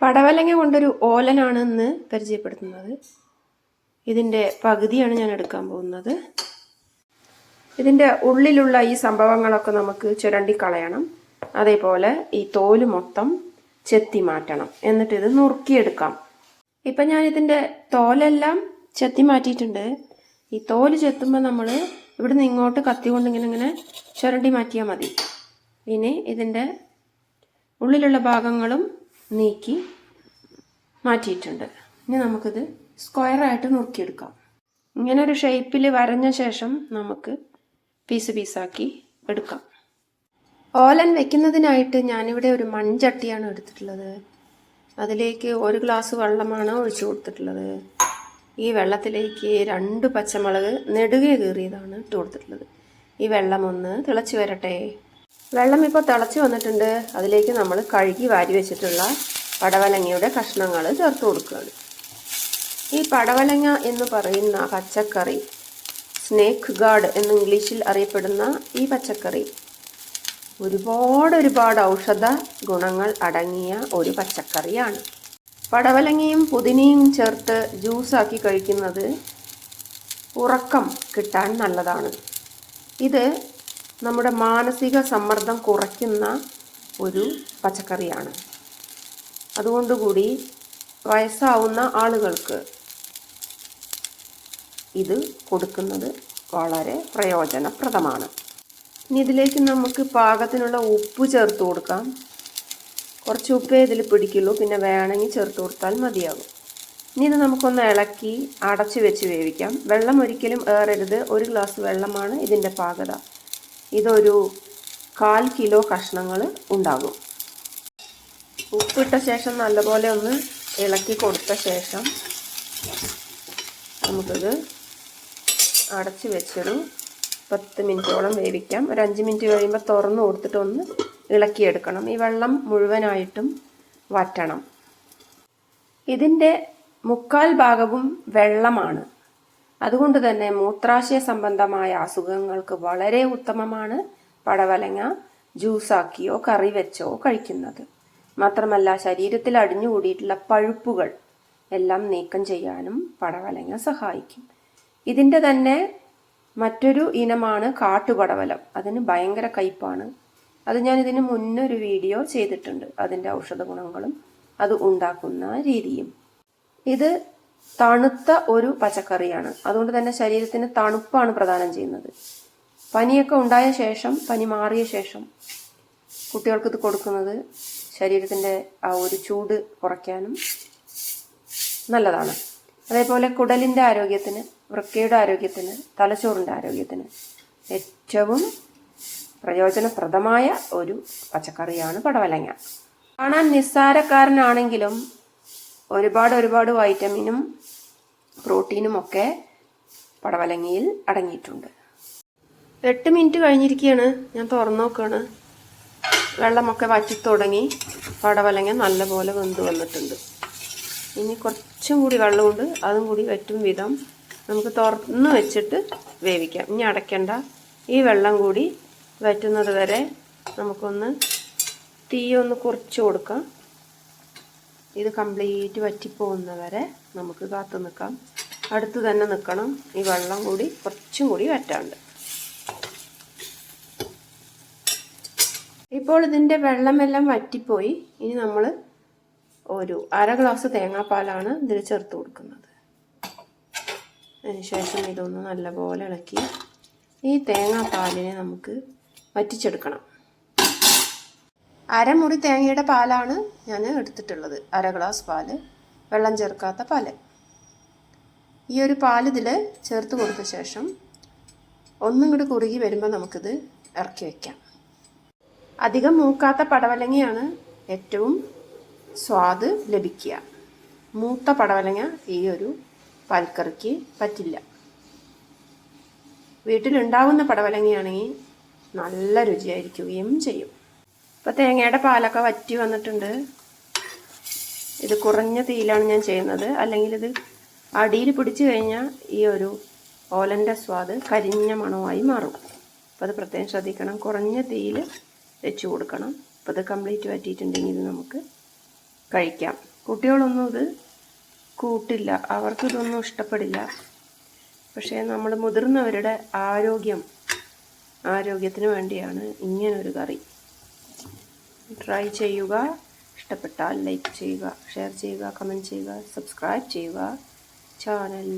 പടവലങ്ങ കൊണ്ടൊരു ഓലനാണ് ഇന്ന് പരിചയപ്പെടുത്തുന്നത്. ഇതിന്റെ പകുതിയാണ് ഞാൻ എടുക്കാൻ പോകുന്നത്. ഇതിന്റെ ഉള്ളിലുള്ള ഈ സംഭവങ്ങളൊക്കെ നമുക്ക് ചുരണ്ടി കളയണം. അതേപോലെ ഈ തോൽ മൊത്തം ചെത്തി മാറ്റണം. എന്നിട്ട് ഇത് നുറുക്കിയെടുക്കാം. ഇപ്പം ഞാനിതിന്റെ തോലെല്ലാം ചെത്തി മാറ്റിയിട്ടുണ്ട്. ഈ തോൽ ചെത്തുമ്പോൾ നമ്മൾ ഇവിടുന്ന് ഇങ്ങോട്ട് കത്തി കൊണ്ട് ഇങ്ങനെ ഇങ്ങനെ ചുരണ്ടി മാറ്റിയാൽ മതി. ഇനി ഇതിന്റെ ഉള്ളിലുള്ള ഭാഗങ്ങളും നീക്കി മാറ്റിയിട്ടുണ്ട്. ഇനി നമുക്കിത് സ്ക്വയറായിട്ട് നുറുക്കിയെടുക്കാം. ഇങ്ങനെ ഒരു ഷേപ്പിൽ വരഞ്ഞ ശേഷം നമുക്ക് പീസ് പീസാക്കി എടുക്കാം. ഓലൻ വെക്കുന്നതിനായിട്ട് ഞാനിവിടെ ഒരു മൺചട്ടിയാണ് എടുത്തിട്ടുള്ളത്. അതിലേക്ക് ഒരു ഗ്ലാസ് വെള്ളമാണ് ഒഴിച്ചു കൊടുത്തിട്ടുള്ളത്. ഈ വെള്ളത്തിലേക്ക് രണ്ട് പച്ചമുളക് നെടുകെ കീറിയതാണ് ഇട്ട് കൊടുത്തിട്ടുള്ളത്. ഈ വെള്ളം ഒന്ന് തിളച്ച് വരട്ടെ. വെള്ളം ഇപ്പോൾ തിളച്ച് വന്നിട്ടുണ്ട്. അതിലേക്ക് നമ്മൾ കഴുകി വാരി വെച്ചിട്ടുള്ള പടവലങ്ങയുടെ കഷ്ണങ്ങൾ ചേർത്ത് കൊടുക്കുകയാണ്. ഈ പടവലങ്ങ എന്ന് പറയുന്ന പച്ചക്കറി സ്നേക്ക് ഗാർഡ് എന്ന് ഇംഗ്ലീഷിൽ അറിയപ്പെടുന്ന ഈ പച്ചക്കറി ഒരുപാട് ഒരുപാട് ഔഷധ ഗുണങ്ങൾ അടങ്ങിയ ഒരു പച്ചക്കറിയാണ്. പടവലങ്ങയും പുതിനയും ചേർത്ത് ജ്യൂസാക്കി കഴിക്കുന്നത് ഉറക്കം കിട്ടാൻ നല്ലതാണ്. ഇത് നമ്മുടെ മാനസിക സമ്മർദ്ദം കുറയ്ക്കുന്ന ഒരു പച്ചക്കറിയാണ്. അതുകൊണ്ടുകൂടി വയസ്സാവുന്ന ആളുകൾക്ക് ഇത് കൊടുക്കുന്നത് വളരെ പ്രയോജനപ്രദമാണ്. ഇനി ഇതിലേക്ക് നമുക്ക് പാകത്തിനുള്ള ഉപ്പ് ചേർത്ത് കൊടുക്കാം. കുറച്ച് ഉപ്പേ ഇതിൽ പിടിക്കുള്ളൂ. പിന്നെ വേണമെങ്കിൽ ചേർത്ത് കൊടുത്താൽ മതിയാകും. ഇനി ഇത് നമുക്കൊന്ന് ഇളക്കി അടച്ചു വെച്ച് വേവിക്കാം. വെള്ളം ഒരിക്കലും ഏറരുത്. ഒരു ഗ്ലാസ് വെള്ളമാണ് ഇതിന്റെ പാകത. ഇതൊരു കാൽ കിലോ കഷ്ണങ്ങൾ ഉണ്ടാകും. ഉപ്പിട്ട ശേഷം നല്ലപോലെ ഒന്ന് ഇളക്കി കൊടുത്ത ശേഷം നമുക്കിത് അടച്ച് വെച്ചൊരു പത്ത് മിനിറ്റോളം വേവിക്കാം. ഒരു അഞ്ച് മിനിറ്റ് കഴിയുമ്പോൾ തുറന്ന് കൊടുത്തിട്ട് ഒന്ന് ഇളക്കിയെടുക്കണം. ഈ വെള്ളം മുഴുവനായിട്ടും വറ്റണം. ഇതിന്റെ മുക്കാൽ ഭാഗവും വെള്ളമാണ്. അതുകൊണ്ട് തന്നെ മൂത്രാശയ സംബന്ധമായ അസുഖങ്ങൾക്ക് വളരെ ഉത്തമമാണ് പടവലങ്ങ ജ്യൂസാക്കിയോ കറി വെച്ചോ കഴിക്കുന്നത്. മാത്രമല്ല ശരീരത്തിൽ അടിഞ്ഞുകൂടിയിട്ടുള്ള പഴുപ്പുകൾ എല്ലാം നീക്കം ചെയ്യാനും പടവലങ്ങ സഹായിക്കും. ഇതിന്റെ തന്നെ മറ്റൊരു ഇനമാണ് കാട്ടുപടവലം. അതിന് ഭയങ്കര കയ്പാണ്. അത് ഞാൻ ഇതിന് മുന്നൊരു വീഡിയോ ചെയ്തിട്ടുണ്ട്. അതിന്റെ ഔഷധ ഗുണങ്ങളും അത് ഉണ്ടാക്കുന്ന രീതിയും. ഇത് തണുത്ത ഒരു പച്ചക്കറിയാണ്. അതുകൊണ്ട് തന്നെ ശരീരത്തിന് തണുപ്പാണ് പ്രദാനം ചെയ്യുന്നത്. പനിയൊക്കെ ഉണ്ടായ ശേഷം പനി മാറിയ ശേഷം കുട്ടികൾക്ക് ഇത് കൊടുക്കുന്നത് ശരീരത്തിന്റെ ആ ഒരു ചൂട് കുറയ്ക്കാനും നല്ലതാണ്. അതേപോലെ കുടലിന്റെ ആരോഗ്യത്തിന് വൃക്കയുടെ ആരോഗ്യത്തിന് തലച്ചോറിന്റെ ആരോഗ്യത്തിന് ഏറ്റവും പ്രയോജനപ്രദമായ ഒരു പച്ചക്കറിയാണ് പടവലങ്ങ. കാണാൻ നിസ്സാരക്കാരനാണെങ്കിലും ഒരുപാട് ഒരുപാട് വൈറ്റമിനും പ്രോട്ടീനും ഒക്കെ പടവലങ്ങയിൽ അടങ്ങിയിട്ടുണ്ട്. എട്ട് മിനിറ്റ് കഴിഞ്ഞിരിക്കുകയാണ് ഞാൻ തുറന്നു നോക്കുകയാണ് വെള്ളമൊക്കെ വറ്റി തുടങ്ങി പടവലങ്ങ നല്ലപോലെ വെന്ത് വന്നിട്ടുണ്ട്. ഇനി കുറച്ചും കൂടി വെള്ളമുണ്ട്. അതും കൂടി വറ്റും വിധം നമുക്ക് തുറന്ന് വെച്ചിട്ട് വേവിക്കാം. ഇനി അടയ്ക്കണ്ട. ഈ വെള്ളം കൂടി വറ്റുന്നത് വരെ നമുക്കൊന്ന് തീയൊന്ന് കുറച്ച് കൊടുക്കാം. ഇത് കംപ്ലീറ്റ് വറ്റിപ്പോകുന്ന വരെ നമുക്ക് കാത്തു നിൽക്കാം. അടുത്ത് തന്നെ നിൽക്കണം. ഈ വെള്ളം കൂടി കുറച്ചും കൂടി വറ്റാണ്ട്. ഇപ്പോൾ ഇതിന്റെ വെള്ളമെല്ലാം വറ്റിപ്പോയി. ഇനി നമ്മൾ ഒരു അര ഗ്ലാസ് തേങ്ങാപ്പാലാണ് ഇതിൽ ചേർത്ത് കൊടുക്കുന്നത്. അതിനുശേഷം ഇതൊന്ന് നല്ലപോലെ ഇളക്കി ഈ തേങ്ങാപ്പാലിനെ നമുക്ക് വറ്റിച്ചെടുക്കണം. അരമുറി തേങ്ങയുടെ പാലാണ് ഞാൻ എടുത്തിട്ടുള്ളത്. അര ഗ്ലാസ് പാൽ വെള്ളം ചേർക്കാത്ത പാൽ. ഈ ഒരു പാൽ ഇതിൽ ചേർത്ത് കൊടുത്ത ശേഷം ഒന്നും കൂടി കുറുകി വരുമ്പോൾ നമുക്കിത് ഇറക്കി വയ്ക്കാം അധികം മൂക്കാത്ത പടവലങ്ങയാണ് ഏറ്റവും സ്വാദ് ലഭിക്കുക. മൂത്ത പടവലങ്ങ ഈ ഒരു പാൽക്കറിക്ക് പറ്റില്ല. വീട്ടിലുണ്ടാവുന്ന പടവലങ്ങയാണെങ്കിൽ നല്ല രുചിയായിരിക്കുകയും ചെയ്യും. ഇപ്പോൾ തേങ്ങയുടെ പാലൊക്കെ വറ്റി വന്നിട്ടുണ്ട്. ഇത് കുറഞ്ഞ തീയിലാണ് ഞാൻ ചെയ്യുന്നത്. അല്ലെങ്കിൽ ഇത് അടിയിൽ പിടിച്ചു കഴിഞ്ഞാൽ ഈ ഒരു ഓലന്റെ സ്വാദ് കരിഞ്ഞ മണമായി മാറും. അപ്പോൾ അത് പ്രത്യേകം ശ്രദ്ധിക്കണം. കുറഞ്ഞ തീയിൽ വെച്ച് കൊടുക്കണം. അപ്പോൾ ഇത് കംപ്ലീറ്റ് വറ്റിയിട്ടുണ്ടെങ്കിൽ ഇത് നമുക്ക് കഴിക്കാം. കുട്ടികളൊന്നും ഇത് കൂട്ടില്ല. അവർക്കിതൊന്നും ഇഷ്ടപ്പെടില്ല. പക്ഷേ നമ്മൾ മുതിർന്നവരുടെ ആരോഗ്യം ആരോഗ്യത്തിന് വേണ്ടിയാണ് ഇങ്ങനൊരു കറി. ട്രൈ ചെയ്യുക. ഇഷ്ടപ്പെട്ടാൽ ലൈക്ക് ചെയ്യുക ഷെയർ ചെയ്യുക കമന്റ് ചെയ്യുക സബ്സ്ക്രൈബ് ചെയ്യുക. ചാനൽ